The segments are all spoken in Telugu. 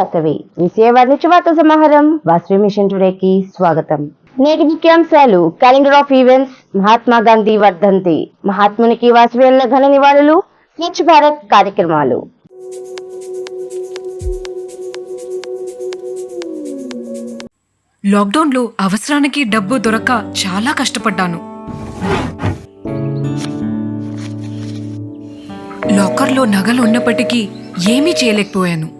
జై వాసవి విజయవాడ వార్త సమాహారం. వాసవి మిషన్ టుడేకి స్వాగతం. నేటి ముఖ్యాంశాలు. Calendar of events. Mahatma Gandhi వర్ధంతి. మహాత్మునికి వాసవేళ్ళ ఘన నివాళులు. స్వచ్ఛ భారత్ కార్యక్రమాలు. లాక్డౌన్లో అవసరానికి డబ్బు దొరక్క చాలా కష్టపడ్డాను. లాకర్లో నగలు ఉన్నప్పటికీ ఏమీ చేయలేకపోయాను.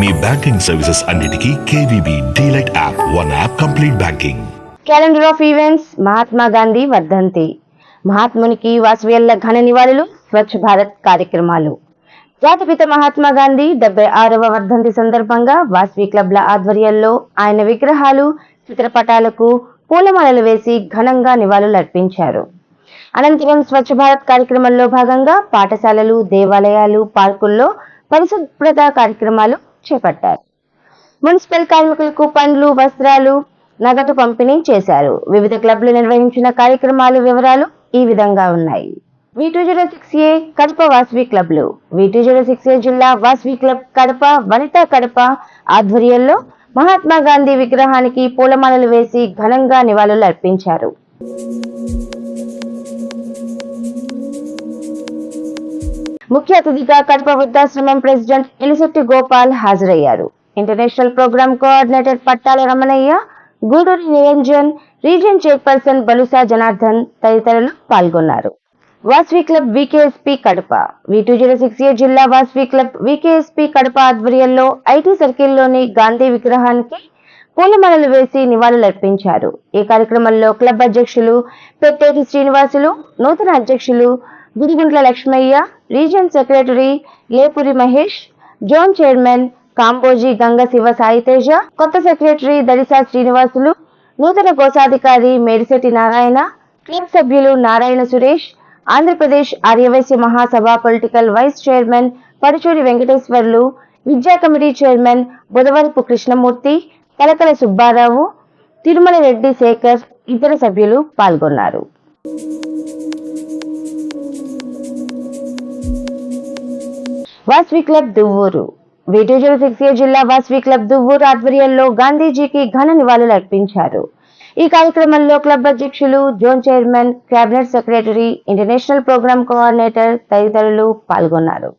మీ బ్యాంకింగ్ సర్వీసెస్ అన్నిటికీ KVB DLite app one app complete banking. Calendar of events Mahatma Gandhi వర్ధంతి. మహాత్మునికి వాసవేళ్ళ ఘన నివాళులు స్వచ్ఛ భారత్ కార్యక్రమాలు. జాతిపిత మహాత్మా గాంధీ డెబ్బై ఆరవ వర్ధంతి సందర్భంగా వాసవి క్లబ్ల ఆధ్వర్యంలో ఆయన విగ్రహాలు చిత్రపటాలకు పూలమాలలు వేసి ఘనంగా నివాళులు అర్పించారు. అనంతరం స్వచ్ఛ భారత్ కార్యక్రమంలో భాగంగా పాఠశాలలు దేవాలయాలు పార్కుల్లో పరిశుభ్రత కార్యక్రమాలు చేపట్టారు. మున్సిపల్ కార్మికులకు పండ్లు వస్త్రాలు నగదు పంపిణీ చేశారు. వివిధ క్లబ్లు నిర్వహించిన కార్యక్రమాలు వివరాలు ఈ విధంగా ఉన్నాయి. V two zero six A Kadapa Vasavi క్లబ్లు. V two zero six A జిల్లా వాసవి క్లబ్ కడప వనితా కడప ఆధ్వర్యంలో మహాత్మా గాంధీ విగ్రహానికి పూలమాలలు వేసి ఘనంగా నివాళులు అర్పించారు. ముఖ్య అతిథిగా కడప వృద్ధాశ్రమం ప్రెసిడెంట్ ఎలిశెట్టి గోపాల్ హాజరయ్యారు international programme coordinator Pattala Ramanaiah Guduri Niranjan region chairperson Balusa Janardhan తదితరులు పాల్గొన్నారు। Vasavi club VKSP Kadapa. V two zero six A జిల్లా వాస్వి క్లబ్ వికేఎస్పి కడప ఆధ్వర్యంలో ఐటీ సర్కిల్లోని గాంధీ విగ్రహానికి పూలమాలలు వేసి నివాళులర్పించారు। ఈ కార్యక్రమంలో క్లబ్ అధ్యక్షులు పెట్టేటి శ్రీనివాసులు నూతన అధ్యక్షులు Gudiguntla Lakshmaiah region secretary Lepuri Mahesh zone chairman Kamboji Ganga Siva Saiteja కొత్త సెక్రటరీ దడిసా శ్రీనివాసులు నూతన కోశాధికారి మేడిశెట్టి నారాయణ క్లబ్ సభ్యులు Narayana Suresh Andhra Pradesh Arya Vysya Mahasabha political vice chairman Paruchuri Venkateswarlu విద్యా కమిటీ చైర్మన్ బుధవరపు కృష్ణమూర్తి తలకల సుబ్బారావు తిరుమల రెడ్డి శేఖర్ ఇతర సభ్యులు పాల్గొన్నారు. Vasavi club Duvvuru. V two zero six A జిల్లా వాస్వి క్లబ్ దువ్వూరు ఆధ్వర్యంలో గాంధీజీకి ఘన నివాళులు అర్పించారు. ఈ కార్యక్రమంలో క్లబ్ అధ్యక్షులు zone chairman cabinet secretary international programme coordinator తదితరులు పాల్గొన్నారు.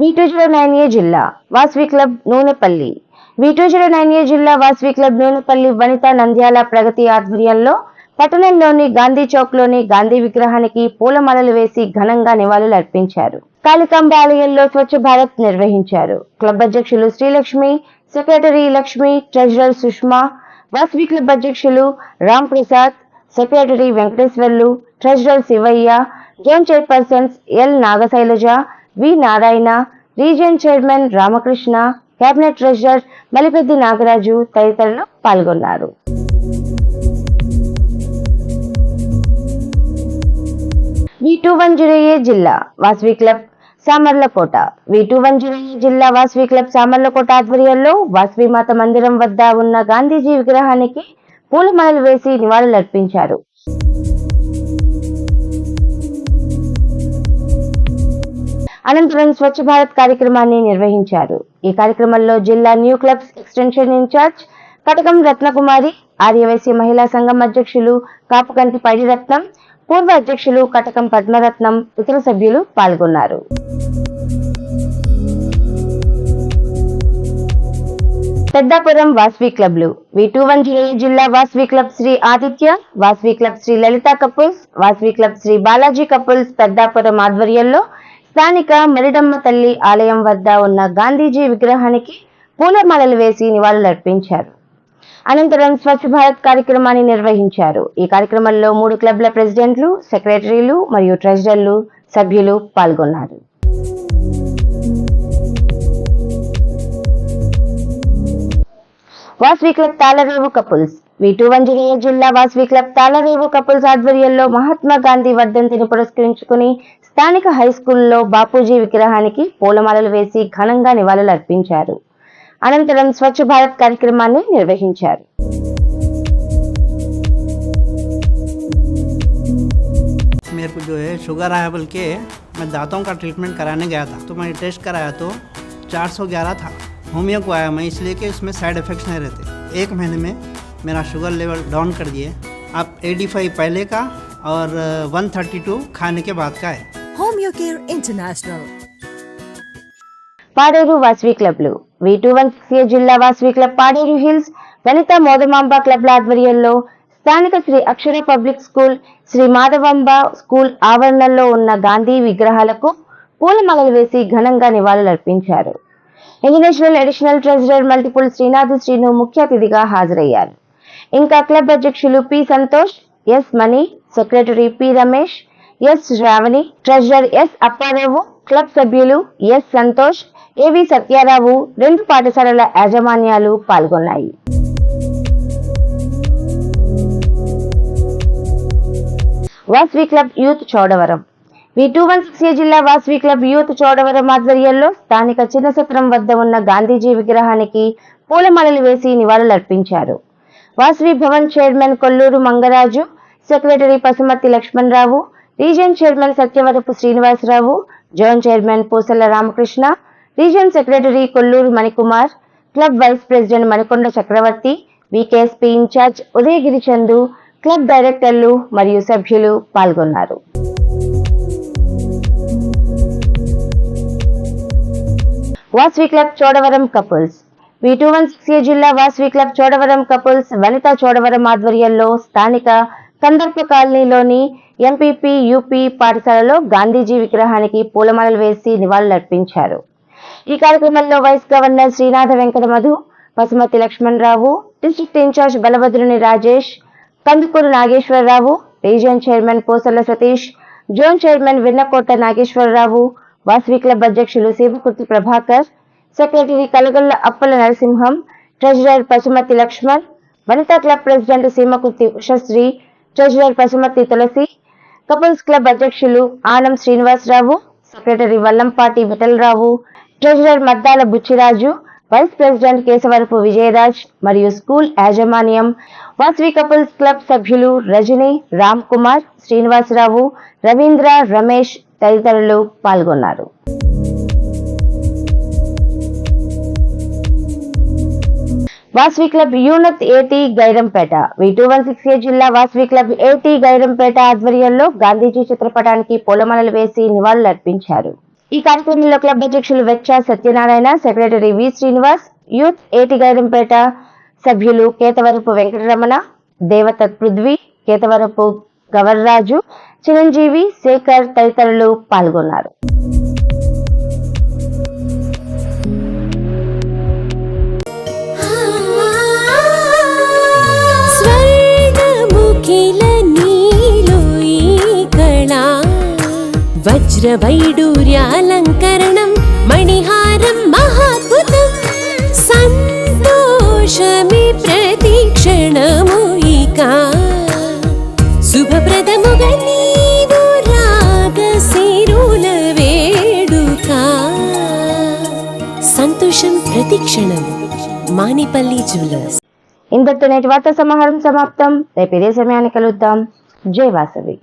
V two zero nine A జిల్లా Vasavi club Nunepalli. V two zero nine A జిల్లా వాస్వి క్లబ్ నూనెపల్లి వనిత నంద్యాల ప్రగతి ఆధ్వర్యంలో పట్టణంలోని గాంధీ చౌక్లోని గాంధీ విగ్రహానికి పూలమాలలు వేసి ఘనంగా నివాళులు అర్పించారు. కాళికాంబ ఆలయంలో స్వచ్ఛ భారత్ నిర్వహించారు. క్లబ్ అధ్యక్షులు Srilakshmi secretary Lakshmi treasurer Sushma Vasavi club అధ్యక్షులు Ram Prasad secretary Venkateswarlu treasurer Sivaiah zone chairpersons L Nagasailaja V Narayana region chairman Ramakrishna cabinet treasurer Malipeddi Nagaraju తదితరులు పాల్గొన్నారు. V two one zero A జిల్లా Vasavi club Samarlakota. V two one zero A జిల్లా వాస్వి క్లబ్ సామర్లకోట ఆధ్వర్యంలో వాస్వి మాత మందిరం వద్ద ఉన్న గాంధీజీ విగ్రహానికి పూలమాలలు వేసి నివాళులర్పించారు. అనంతరం స్వచ్ఛ భారత్ కార్యక్రమాన్ని నిర్వహించారు. ఈ కార్యక్రమంలో జిల్లా new clubs extension in charge Katakam Ratnakumari Arya Vysya మహిళా సంఘం అధ్యక్షులు కాపుకంటి పడిరత్నం పూర్వ అధ్యక్షులు కటకం పద్మరత్నం ఇతర సభ్యులు పాల్గొన్నారు. పెద్దాపురం వాస్వి క్లబ్లు వి టూ వన్ జీరో జిల్లా Vasavi club Shri Aditya Vasavi club Shri Lalitha couples Vasavi club Shri Balaji couples Peddapuram ఆధ్వర్యంలో స్థానిక మెరిడమ్మ తల్లి ఆలయం వద్ద ఉన్న గాంధీజీ విగ్రహానికి పూలమాలలు వేసి నివాళులర్పించారు. అనంతరం స్వచ్ఛ భారత్ కార్యక్రమాన్ని నిర్వహించారు. ఈ కార్యక్రమంలో మూడు క్లబ్ల ప్రెసిడెంట్లు సెక్రటరీలు మరియు ట్రెజరర్లు సభ్యులు పాల్గొన్నారు. Vasavi club Talarevu couples. విటువంజనీయ జిల్లా వాస్వి క్లబ్ తాళరేవు కపుల్స్ ఆధ్వర్యంలో మహాత్మా గాంధీ వర్ధంతిని పురస్కరించుకుని స్థానిక హై స్కూల్లో బాపూజీ విగ్రహానికి పూలమాలలు వేసి ఘనంగా నివాళులు అర్పించారు అనంతరం స్వచ్ఛ భారత్ కార్యక్రమాన్ని నిర్వహించారు मेरे को जो है शुगर आया बोल के मैं दांतों का ट्रीटमेंट कराने गया था तो मैंने टेस्ट कराया तो 411 था होमियो को आया मैं इसलिए कि उसमें साइड इफ़ेक्ट्स नहीं रहते एक महीने में मेरा शुगर लेवल डाउन कर दिए अब 85 पहले का और 132 खाने के बाद का है Home Your Care International. Paderu Vasvi క్లబ్లు వి టూ వన్ జిల్లా వాసవి క్లబ్ పాడేరు హిల్స్ వనిత మోదమాంబ క్లబ్ల ఆధ్వర్యంలో స్థానిక Shri Akshara public school Shri Madhavamba school ఆవరణలో ఉన్న గాంధీ విగ్రహాలకు పూలమాలలు వేసి ఘనంగా నివాళులర్పించారు international additional treasurer multiple Srinath Srinu ముఖ్య అతిథిగా హాజరయ్యారు. ఇంకా క్లబ్ అధ్యక్షులు P Santosh S Mani secretary P Ramesh S Sravani treasurer S Apparao club సభ్యులు S Santosh A V Satyarao రెండు పాఠశాలల యాజమాన్యాలు పాల్గొన్నాయి. Vasavi club youth Chodavaram. V two one six A జిల్లా వాస్వి క్లబ్ యూత్ చోడవరం ఆధ్వర్యంలో స్థానిక చిన్న సత్రం వద్ద ఉన్న గాంధీజీ విగ్రహానికి పూలమాలలు వేసి నివాళులర్పించారు. Vasavi Bhavan chairman Kolluru Mangaraju secretary Pasumathi Lakshmanarao region chairman Satyavarapu Srinivasarao zone chairman Pusala Ramakrishna region secretary Kolluru Manikumar club vice president Manikonda Chakravarthy VKSP incharge Udayagiri Chandu club డైరెక్టర్లు మరియు సభ్యులు పాల్గొన్నారు. Vasavi club Chodavaram couples. V two one six జిల్లా వాస్వి క్లబ్ చోడవరం కపుల్స్ వనితా చోడవరం ఆధ్వర్యంలో స్థానిక కందర్ప కాలనీలోని ఎంపీపీ యూపీ పాఠశాలలో గాంధీజీ విగ్రహానికి పూలమాలలు వేసి నివాళులర్పించారు. ఈ కార్యక్రమంలో vice governor Srinatha Venkata Madhu Pasumathi Lakshmanarao district incharge Balabhadruni Rajesh Kandukuru Nageswararao region chairman Posala Satish zone chairman Vinnakota Nageswararao Vasavi club అధ్యక్షులు Seemakurthi Prabhakar secretary Kalagolla Appala Narasimham treasurer Pasumathi Lakshman Vanitha club president Seemakurthi Ushasri treasurer Pasumathi Tulasi couples club అధ్యక్షులు Anam Srinivasarao secretary Vallampati Vithalrao treasurer Maddala Buchiraju vice president Kesavarapu Vijayaraj మరియు స్కూల్ యాజమాన్యం వాసవి కపుల్స్ క్లబ్ సభ్యులు రజని రామ్ కుమార్ శ్రీనివాసరావు రవీంద్ర రమేష్ తదితరులు పాల్గొన్నారు. Vasavi club youth AT Gairampeta. V two one six A జిల్లా వాసవి క్లబ్ ఏటీ గైరంపేట ఆధ్వర్యంలో గాంధీజీ చిత్రపటానికి పూలమాలలు వేసి నివాళులర్పించారు. ఈ కార్యక్రమంలో క్లబ్ అధ్యక్షులు Vecha Satyanarayana secretary V Srinivas youth AT Gairampeta సభ్యులు కేతవరపు వెంకటరమణ దేవత పృథ్వీ కేతవరపు గవర్రాజు చిరంజీవి శేఖర్ తదితరులు పాల్గొన్నారు. వజ్రవైడూర్యాలంకరణం మణిహారం మహాద్భుతం సంతోషమి ప్రతిక్షణము ఇక శుభప్రదముగా సంతోషం ప్రతిక్షణం మానిపల్లి జ్యువెలర్స్ ఇంతటితో నేటి వార్తా సమాహారం సమాప్తం రేపు ఇదే సమయాన్ని కలుద్దాం జై వాసవి